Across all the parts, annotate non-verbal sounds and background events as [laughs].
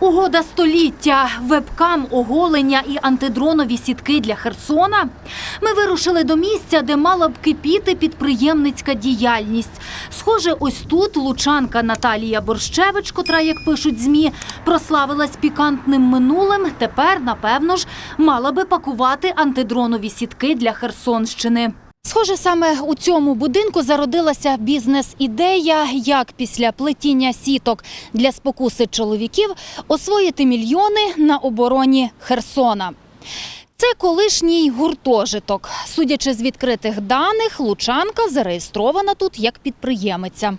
Угода століття, вебкам, оголення і антидронові сітки для Херсона. Ми вирушили до місця, де мала б кипіти підприємницька діяльність. Схоже, ось тут лучанка Наталія Борщевич, котра, як пишуть змі, прославилась пікантним минулим. Тепер, напевно ж, мала би пакувати антидронові сітки для Херсонщини. Схоже, саме у цьому будинку зародилася бізнес-ідея, як після плетіння сіток для спокуси чоловіків освоїти мільйони на обороні Херсона. Це колишній гуртожиток. Судячи з відкритих даних, Лучанка зареєстрована тут як підприємиця.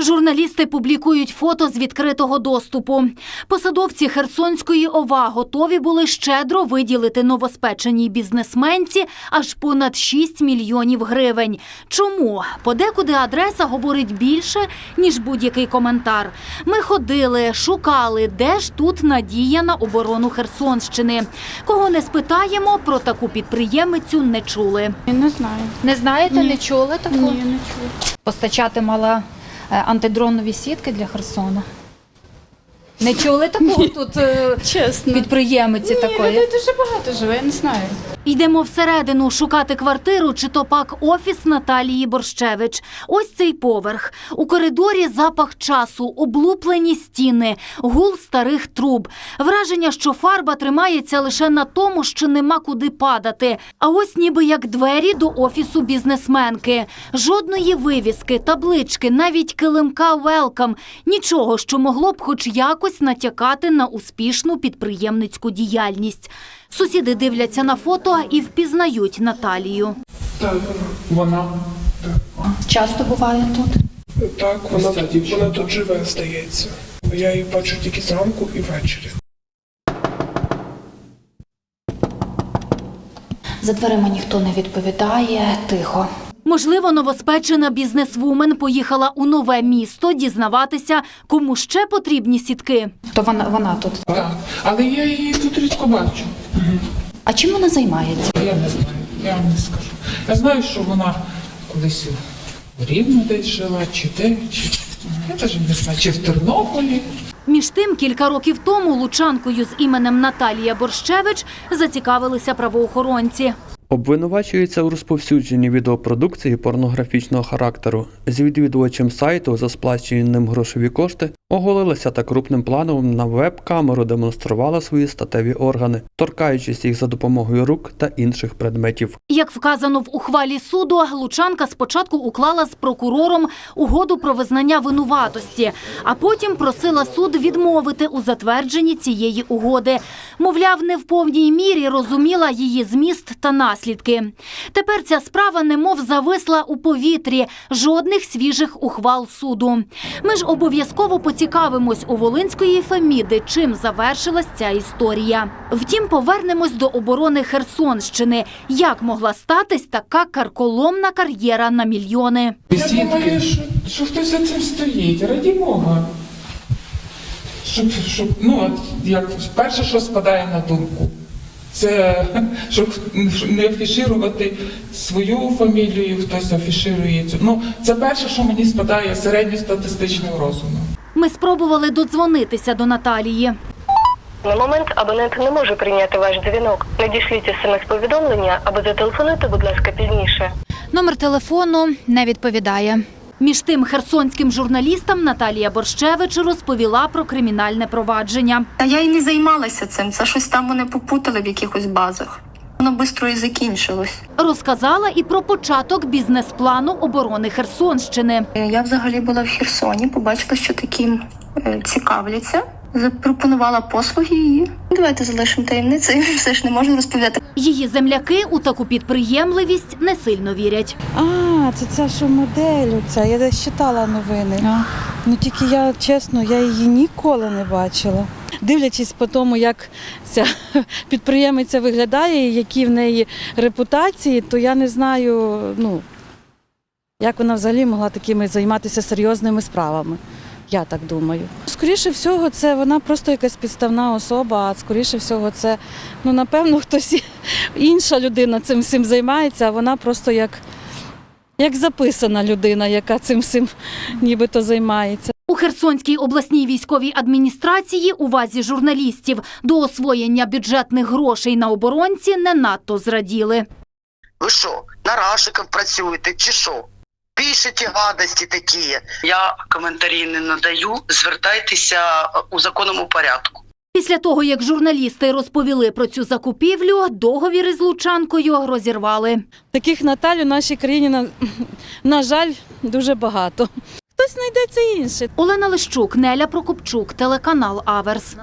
Журналісти публікують фото з відкритого доступу. Посадовці Херсонської ОВА готові були щедро виділити новоспеченій бізнесменці аж понад 6 мільйонів гривень. Чому? Подекуди адреса говорить більше, ніж будь-який коментар. Ми ходили, шукали, де ж тут надія на оборону Херсонщини. Кого не спитаємо, про таку підприємицю не чули. Не знаю. Не знаєте, Ні. не чули такого? Ні, не чула. Постачати мала антидронові сітки для Херсона. Не чули такого тут е, Чесно. підприємиці такої? людей дуже багато живе, я не знаю. Йдемо всередину шукати квартиру чи то пак офіс Наталії Борщевич. Ось цей поверх. У коридорі запах часу, облуплені стіни, гул старих труб. Враження, що фарба тримається лише на тому, що нема куди падати. А ось ніби як двері до офісу бізнесменки. Жодної вивіски, таблички, навіть килимка «Велкам». Нічого, що могло б хоч якось натякати на успішну підприємницьку діяльність. Сусіди дивляться на фото і впізнають Наталію. Так, вона. Часто буває тут. так вона, вона тут живе, здається. Я її бачу тільки зранку і ввечері. За дверима ніхто не відповідає, тихо. Можливо, новоспечена бізнесвумен поїхала у нове місто дізнаватися, кому ще потрібні сітки. То вона, вона тут. Так. Але я її тут рідко бачу. А чим вона займається? Я не знаю, я вам не скажу. Я знаю, що вона колись в Рівно десь жила, чи де, чи. Я навіть не знаю, чи в Тернополі. Між тим, кілька років тому лучанкою з іменем Наталія Борщевич зацікавилися правоохоронці. Обвинувачується у розповсюдженні відеопродукції порнографічного характеру. З відвідувачем сайту за сплачені ним грошові кошти оголилася та крупним планом на веб-камеру демонструвала свої статеві органи, торкаючись їх за допомогою рук та інших предметів. Як вказано в ухвалі суду, Лучанка спочатку уклала з прокурором угоду про визнання винуватості, а потім просила суд відмовити у затвердженні цієї угоди. Мовляв, не в повній мірі розуміла її зміст та наслідки. Тепер ця справа немов зависла у повітрі, жодних свіжих ухвал суду. Ми ж обов'язково поцікавимось у Волинської Феміди, чим завершилась ця історія. Втім, повернемось до оборони Херсонщини. Як могла статись така карколомна кар'єра на мільйони? Я думаю, що, що хтось за цим стоїть, раді Бога. Щоб, щоб, ну, як перше, що спадає на думку, це щоб не афіширувати свою фамілію, хтось афіширує цю. Ну, це перше, що мені спадає середньостатистичним розумом. Ми спробували додзвонитися до Наталії. На момент абонент не може прийняти ваш дзвінок. Надішліть смс-повідомлення або зателефонуйте, будь ласка, пізніше. Номер телефону не відповідає. Між тим, херсонським журналістам Наталія Борщевич розповіла про кримінальне провадження. Та я й не займалася цим. Це щось там вони попутали в якихось базах. Воно швидко і закінчилось. Розказала і про початок бізнес-плану оборони Херсонщини. Я взагалі була в Херсоні, побачила, що таким е, цікавляться. Запропонувала послуги і давайте залишимо таємницею. [laughs] Все ж не можна розповідати. Її земляки у таку підприємливість не сильно вірять. А, це ця що модель, оця. я десь читала новини. Ну тільки я чесно, я її ніколи не бачила. Дивлячись по тому, як ця [laughs] підприємиця виглядає, які в неї репутації, то я не знаю, ну як вона взагалі могла такими займатися серйозними справами. Я так думаю. Скоріше всього, це вона просто якась підставна особа, а скоріше всього, це ну напевно [laughs] хтось інша людина цим всім займається, а вона просто як, як записана людина, яка цим всім [laughs] нібито займається. Херсонській обласній військовій адміністрації увазі журналістів до освоєння бюджетних грошей на оборонці не надто зраділи. Ви що, на рашиків працюєте чи що? Пишете гадості такі. Я коментарі не надаю. Звертайтеся у законному порядку. Після того, як журналісти розповіли про цю закупівлю, договір із Лучанкою розірвали. Таких Наталь у нашій країні, на, на жаль, дуже багато. Хтось знайдеться інший. Олена Лищук, Неля Прокопчук, телеканал Аверс.